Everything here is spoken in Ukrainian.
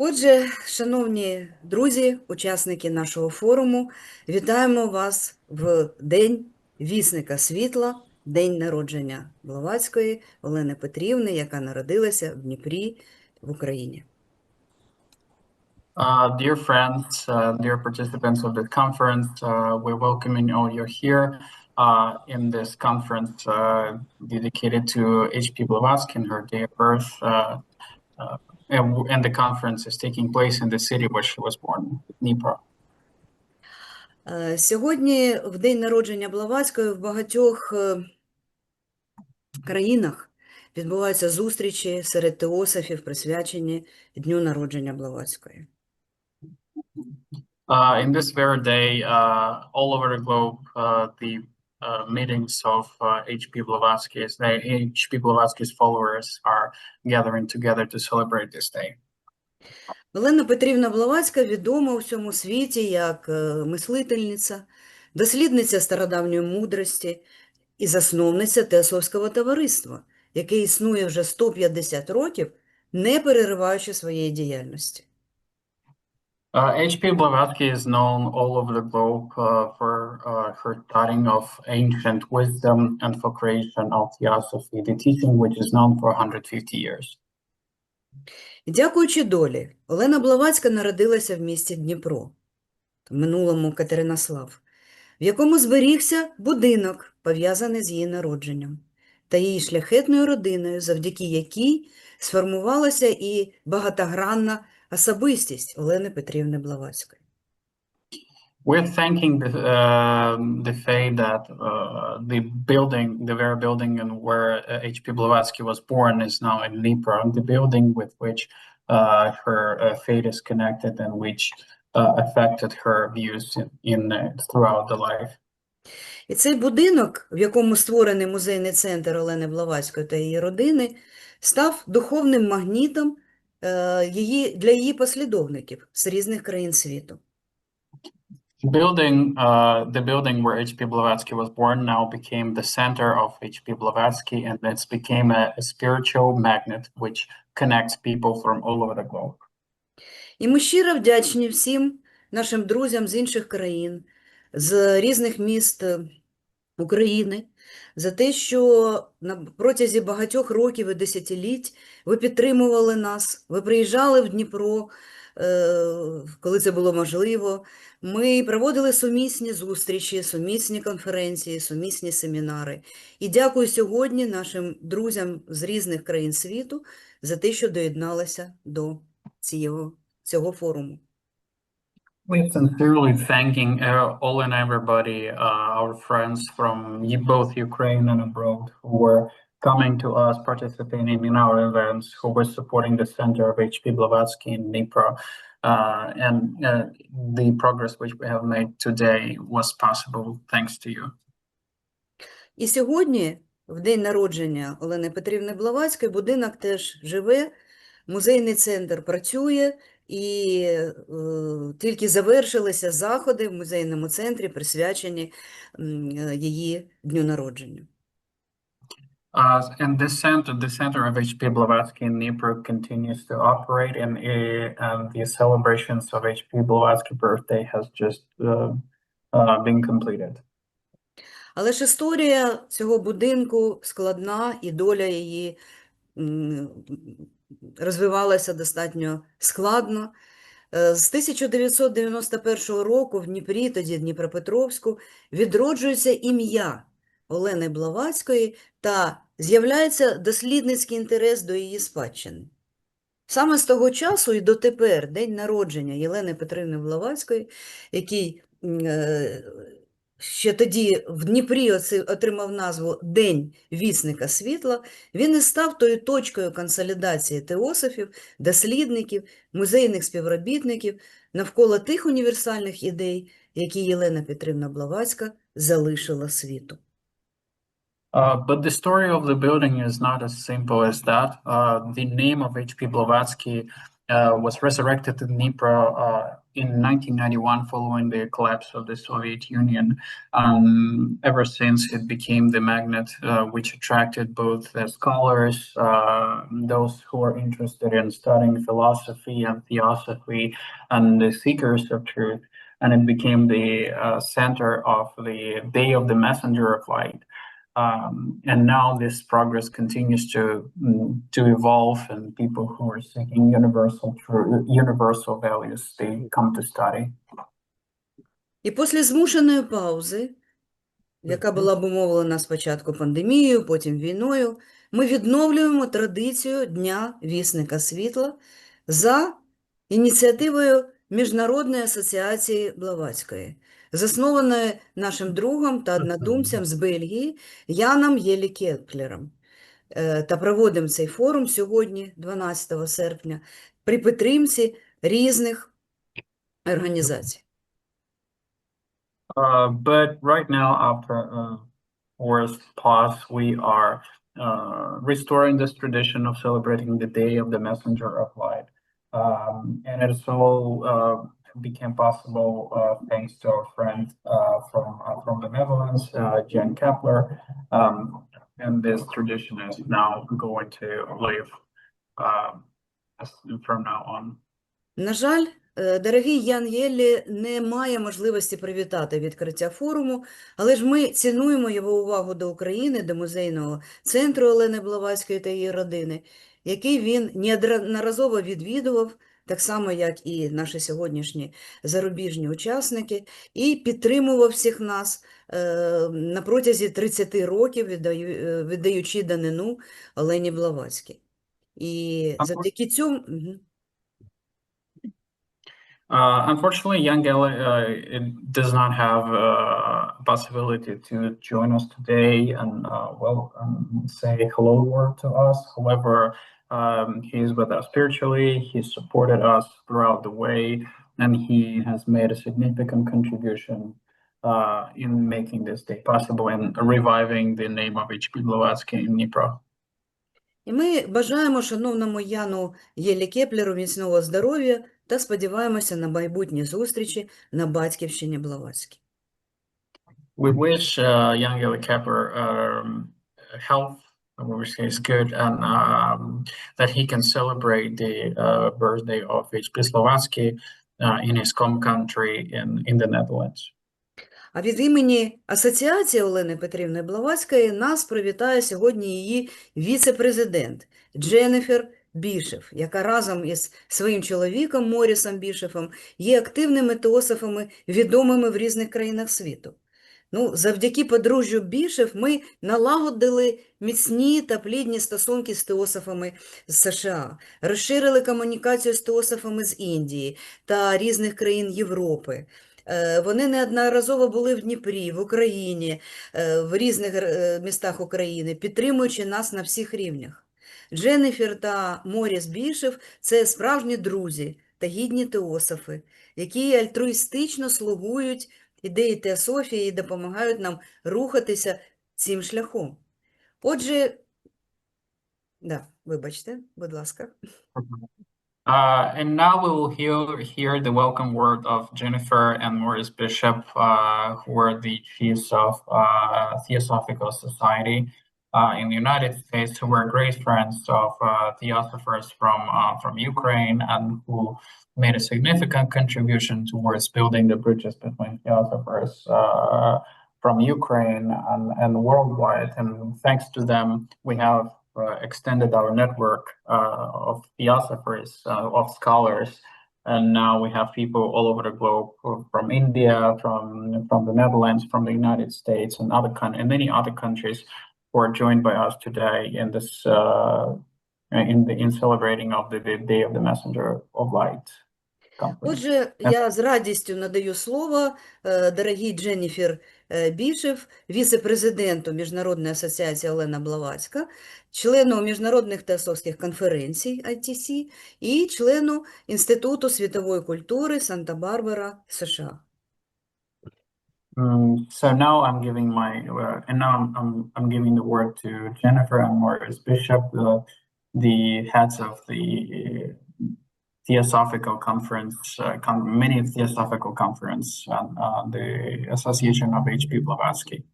Отже, шановні друзі, учасники нашого форуму, вітаємо вас в День вісника світла, день народження Блаватської Олени Петрівни, яка народилася в Дніпрі в Україні. Uh, dear friends, uh, dear participants of the conference, uh, we're welcoming all you here uh, in this conference uh, dedicated to H.P. Blavatsky and her day of birth. Uh, uh, and, and the conference is taking place in the city where she was born, Dnipro. Е, Сьогодні, в день народження Блаватської, в багатьох е, країнах відбуваються зустрічі серед теософів, присвячені Дню народження Блаватської. Uh, in this very day, uh, all over the globe, uh, the uh, meetings of uh, H.P. Blavatsky's, the H.P. Blavatsky's followers are gathering together to celebrate this day. Олена Петрівна Блаватська відома у всьому світі як е, мислительниця, дослідниця стародавньої мудрості і засновниця Теософського товариства, яке існує вже 150 років, не перериваючи своєї діяльності. Uh, H.P. Blavatsky is known all over the globe uh, for uh, her studying of ancient wisdom and for creation of theosophy, the teaching which is known for 150 years. Дякуючи долі, Олена Блаватська народилася в місті Дніпро, в минулому Катеринослав, в якому зберігся будинок, пов'язаний з її народженням, та її шляхетною родиною, завдяки якій сформувалася і багатогранна особистість Олени Петрівни Блаватської. We're thanking the, um the fate that uh, the building, the very building and where uh, H.P. Blavatsky was born is now in Dnipro, the building with which uh, her uh, fate is connected and which uh, affected her views in, in uh, throughout the life. І цей будинок, в якому створений музейний центр Олени Блаватської та її родини, став духовним магнітом е, її, для її послідовників з різних країн світу. Building, uh, the building where H.P. Blavatsky was born now became the center of H.P. Blavatsky, and it's became a, a spiritual magnet which connects people from all over the globe. І ми щиро вдячні всім нашим друзям з інших країн, з різних міст е, України за те, що на протязі багатьох років і десятиліть ви підтримували нас, ви приїжджали в Дніпро, е, коли це було можливо. Ми проводили сумісні зустрічі, сумісні конференції, сумісні семінари. І дякую сьогодні нашим друзям з різних країн світу за те, що доєдналися до цього, цього форуму. We're sincerely thanking uh, all and everybody, uh, our friends from y- both Ukraine and abroad, who were coming to us, participating in our events, who were supporting the center of H.P. Blavatsky in Dnipro. Uh, and uh, the progress which we have made today was possible thanks to you. І сьогодні, в день народження Олени Петрівни Блаватської, будинок теж живе, музейний центр працює, і е, тільки завершилися заходи в музейному центрі, присвячені е, її дню народження. Uh, and this center, the center of H.P. Blavatsky in Dnipro continues to operate, and, uh, and the celebrations of H.P. Blavatsky birthday has just uh, uh, been completed. Але ж історія цього будинку складна, і доля її розвивалася достатньо складно. Е, З 1991 року в Дніпрі, тоді Дніпропетровську, відроджується ім'я Олени Блаватської та з'являється дослідницький інтерес до її спадщини. Саме з того часу і дотепер день народження Єлени Петрівни Блаватської, який е, ще тоді в Дніпрі отримав назву День вісника світла, він і став тою точкою консолідації теософів, дослідників, музейних співробітників навколо тих універсальних ідей, які Єлена Петрівна Блаватська залишила світу. Uh, but the story of the building is not as simple as that. Uh, the name of H.P. Blavatsky uh, was resurrected in Dnipro uh, in 1991 following the collapse of the Soviet Union. Um, ever since it became the magnet uh, which attracted both scholars, uh, those who are interested in studying philosophy and theosophy, and the seekers of truth. And it became the uh, center of the Day of the Messenger of Light. Um, and now this progress continues to mm, to evolve, and people who are seeking universal universal values, they come to study. І після змушеної паузи, яка була обумовлена спочатку пандемією, потім війною, ми відновлюємо традицію Дня вісника світла за ініціативою Міжнародної асоціації Блаватської, заснованої нашим другом та однодумцем з Бельгії Яном Єлі Кеплером. Е, Та проводимо цей форум сьогодні, 12 серпня, при підтримці різних організацій. Uh, but right now, after a forced pause, we are uh, restoring this tradition of celebrating the Day of the Messenger of Light. Um, and it all uh, became possible uh, thanks to our friend uh, from uh, from the Netherlands, uh, Jan Kepler. Um, and this tradition is now going to live um, as- from now on. На жаль, е, дорогий Ян Єллі не має можливості привітати відкриття форуму, але ж ми цінуємо його увагу до України, до музейного центру Олени Блаватської та її родини, який він неодноразово відвідував, так само, як і наші сьогоднішні зарубіжні учасники, і підтримував всіх нас е, на протязі 30 років, е, віддаючи данину Олені Блаватській. І завдяки цьому... Uh, unfortunately, young Ella uh, does not have uh, possibility to join us today and uh, well um, say hello word to us. However, um, he's with us spiritually. He supported us throughout the way, and he has made a significant contribution uh, in making this day possible and reviving the name of H.P. Blavatsky in Dnipro. І ми бажаємо шановному Яну Єлі Кеплеру міцного здоров'я та сподіваємося на майбутні зустрічі на батьківщині Блаватській. We wish uh, young Eli Kepler um, health, wish he's good, and um, that he can celebrate the uh, birthday of H.P. Slovatsky uh, in his home country in, in the Netherlands. А від імені Асоціації Олени Петрівни Блаватської нас привітає сьогодні її віце-президент Дженніфер Бішев, яка разом із своїм чоловіком Морісом Бішефом є активними теософами, відомими в різних країнах світу. Ну, завдяки подружжю Бішев ми налагодили міцні та плідні стосунки з теософами з США, розширили комунікацію з теософами з Індії та різних країн Європи. Е, Вони неодноразово були в Дніпрі, в Україні, е, в різних е, містах України, підтримуючи нас на всіх рівнях. Дженніфер та Моріс Бішев – це справжні друзі та гідні теософи, які альтруїстично слугують ідеї теософії допомагають нам рухатися цим шляхом. Отже, да, вибачте, будь ласка. Uh, and now we will hear, hear the welcome word of Jennifer and Maurice Bishop, uh, who are the chiefs of uh, Theosophical Society uh, in the United States, who were great friends of uh, theosophers from uh, from Ukraine and who made a significant contribution towards building the bridges between theosophers uh, from Ukraine and, and worldwide. And thanks to them, we have uh, extended our network uh, of theosophers, of scholars, and now we have people all over the globe from India, from from the Netherlands, from the United States, and other and many other countries who are joined by us today in this uh, in the in celebrating of the, the Day of the Messenger of Light. Отже, я з радістю надаю слово е, дорогій Дженніфер е, Бішев, віце-президенту Міжнародної асоціації Олена Блаватська, члену міжнародних теософських конференцій ITC і члену Інституту світової культури Санта-Барбара, США. Mm, so now I'm giving my uh, and now I'm, I'm I'm giving the word to Jennifer and Maurice Bishop, the the heads of the Theosophical Conference, uh, con- many Theosophical Conference, uh, the Association of H.P. Blavatsky.